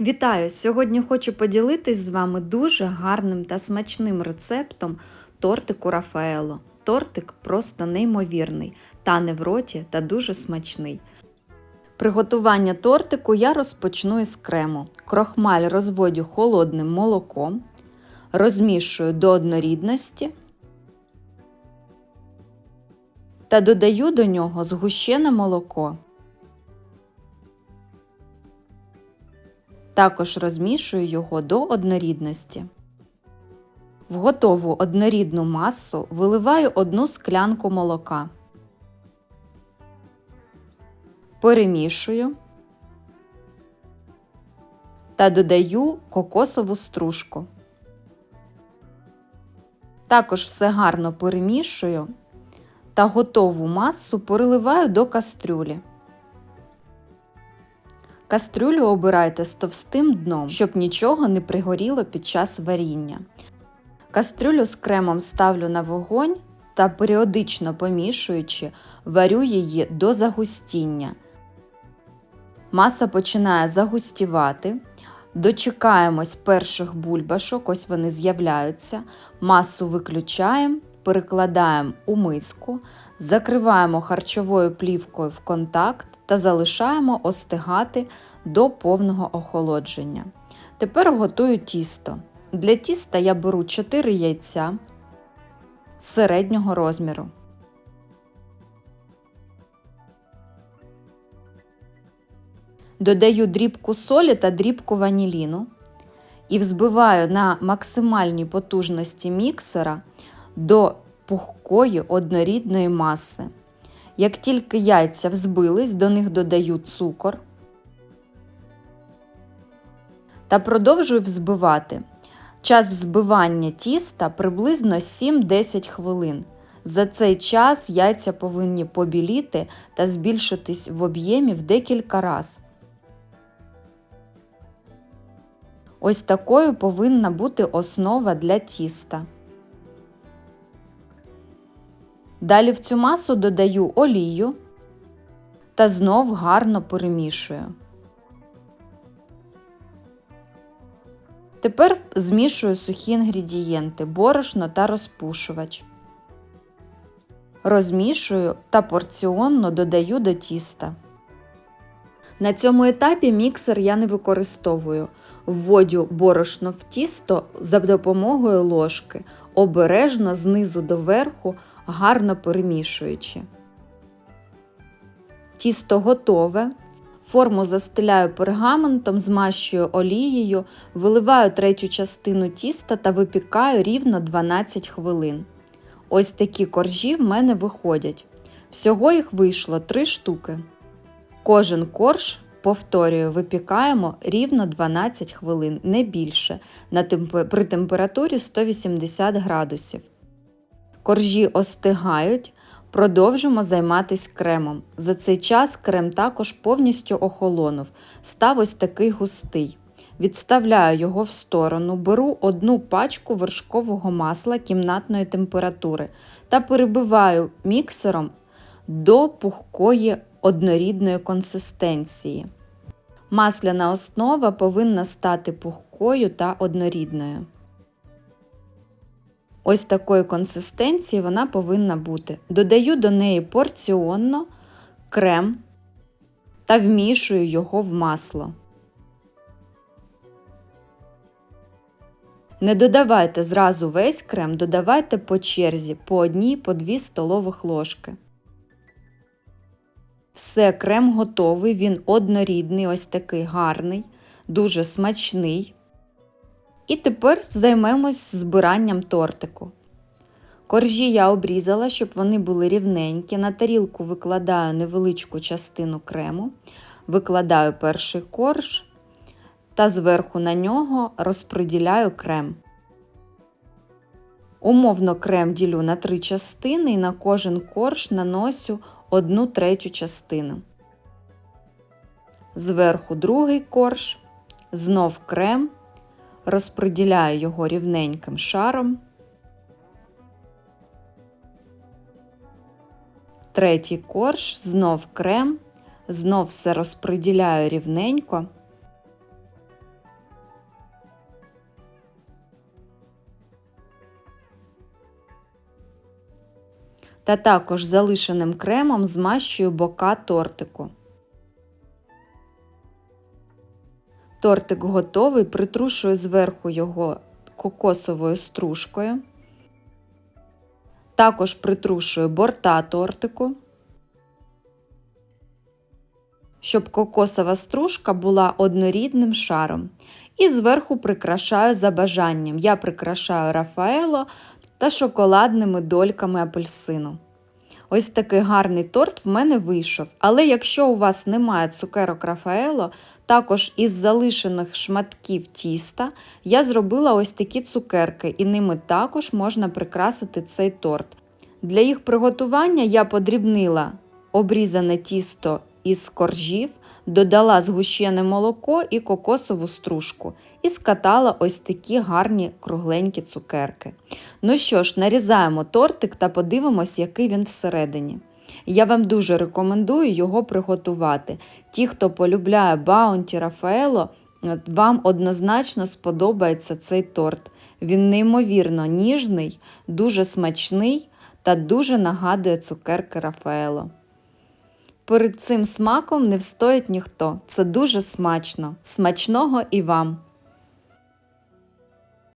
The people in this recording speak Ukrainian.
Вітаю! Сьогодні хочу поділитись з вами дуже гарним та смачним рецептом тортику Рафаело. Тортик просто неймовірний, тане в роті та дуже смачний. Приготування тортику я розпочну із крему. Крохмаль розводю холодним молоком, розмішую до однорідності та додаю до нього згущене молоко. Також розмішую його до однорідності. В готову однорідну масу виливаю одну склянку молока. Перемішую та додаю кокосову стружку. Також все гарно перемішую та готову масу переливаю до кастрюлі. Кастрюлю обирайте з товстим дном, щоб нічого не пригоріло під час варіння. Кастрюлю з кремом ставлю на вогонь та періодично помішуючи, варю її до загустіння. Маса починає загустівати. Дочекаємось перших бульбашок, ось вони з'являються. Масу виключаємо, перекладаємо у миску, закриваємо харчовою плівкою в контакт та залишаємо остигати до повного охолодження. Тепер готую тісто. Для тіста я беру 4 яйця середнього розміру. Додаю дрібку солі та дрібку ваніліну і взбиваю на максимальній потужності міксера до пухкої однорідної маси. Як тільки яйця взбились, до них додаю цукор та продовжую взбивати. Час взбивання тіста приблизно 7-10 хвилин. За цей час яйця повинні побіліти та збільшитись в об'ємі в декілька разів. Ось такою повинна бути основа для тіста. Далі в цю масу додаю олію та знов гарно перемішую. Тепер змішую сухі інгредієнти, борошно та розпушувач. Розмішую та порціонно додаю до тіста. На цьому етапі міксер я не використовую. Вводю борошно в тісто за допомогою ложки, обережно знизу до верху, гарно перемішуючи. Тісто готове. Форму застеляю пергаментом, змащую олією, виливаю третю частину тіста та випікаю рівно 12 хвилин. Ось такі коржі в мене виходять. Всього їх вийшло 3 штуки. Кожен корж, повторюю, випікаємо рівно 12 хвилин, не більше, на темп... при температурі 180 градусів. Коржі остигають, продовжимо займатися кремом. За цей час крем також повністю охолонув, став ось такий густий. Відставляю його в сторону, беру одну пачку вершкового масла кімнатної температури та перебиваю міксером до пухкої однорідної консистенції. Масляна основа повинна стати пухкою та однорідною. Ось такої консистенції вона повинна бути. Додаю до неї порціонно крем та вмішую його в масло. Не додавайте зразу весь крем, додавайте по черзі по одній по дві столових ложки. Все, крем готовий, він однорідний, ось такий гарний, дуже смачний. І тепер займемось збиранням тортику. Коржі я обрізала, щоб вони були рівненькі. На тарілку викладаю невеличку частину крему, викладаю перший корж та зверху на нього розподіляю крем. Умовно крем ділю на три частини і на кожен корж наносю одну третю частину. Зверху другий корж, знов крем розподіляю його рівненьким шаром. Третій корж, знов крем, знов все розподіляю рівненько. Та також залишеним кремом змащую бока тортику. Тортик готовий, притрушую зверху його кокосовою стружкою. Також притрушую борта тортику, щоб кокосова стружка була однорідним шаром. І зверху прикрашаю за бажанням. Я прикрашаю Рафаело та шоколадними дольками апельсину. Ось такий гарний торт в мене вийшов. Але якщо у вас немає цукерок Рафаело, також із залишених шматків тіста я зробила ось такі цукерки, і ними також можна прикрасити цей торт. Для їх приготування я подрібнила обрізане тісто із коржів, додала згущене молоко і кокосову стружку і скатала ось такі гарні кругленькі цукерки. Ну що ж, нарізаємо тортик та подивимось, який він всередині. Я вам дуже рекомендую його приготувати. Ті, хто полюбляє Баунті Рафаело, вам однозначно сподобається цей торт. Він неймовірно ніжний, дуже смачний та дуже нагадує цукерки Рафаело. Перед цим смаком не встоїть ніхто. Це дуже смачно. Смачного і вам!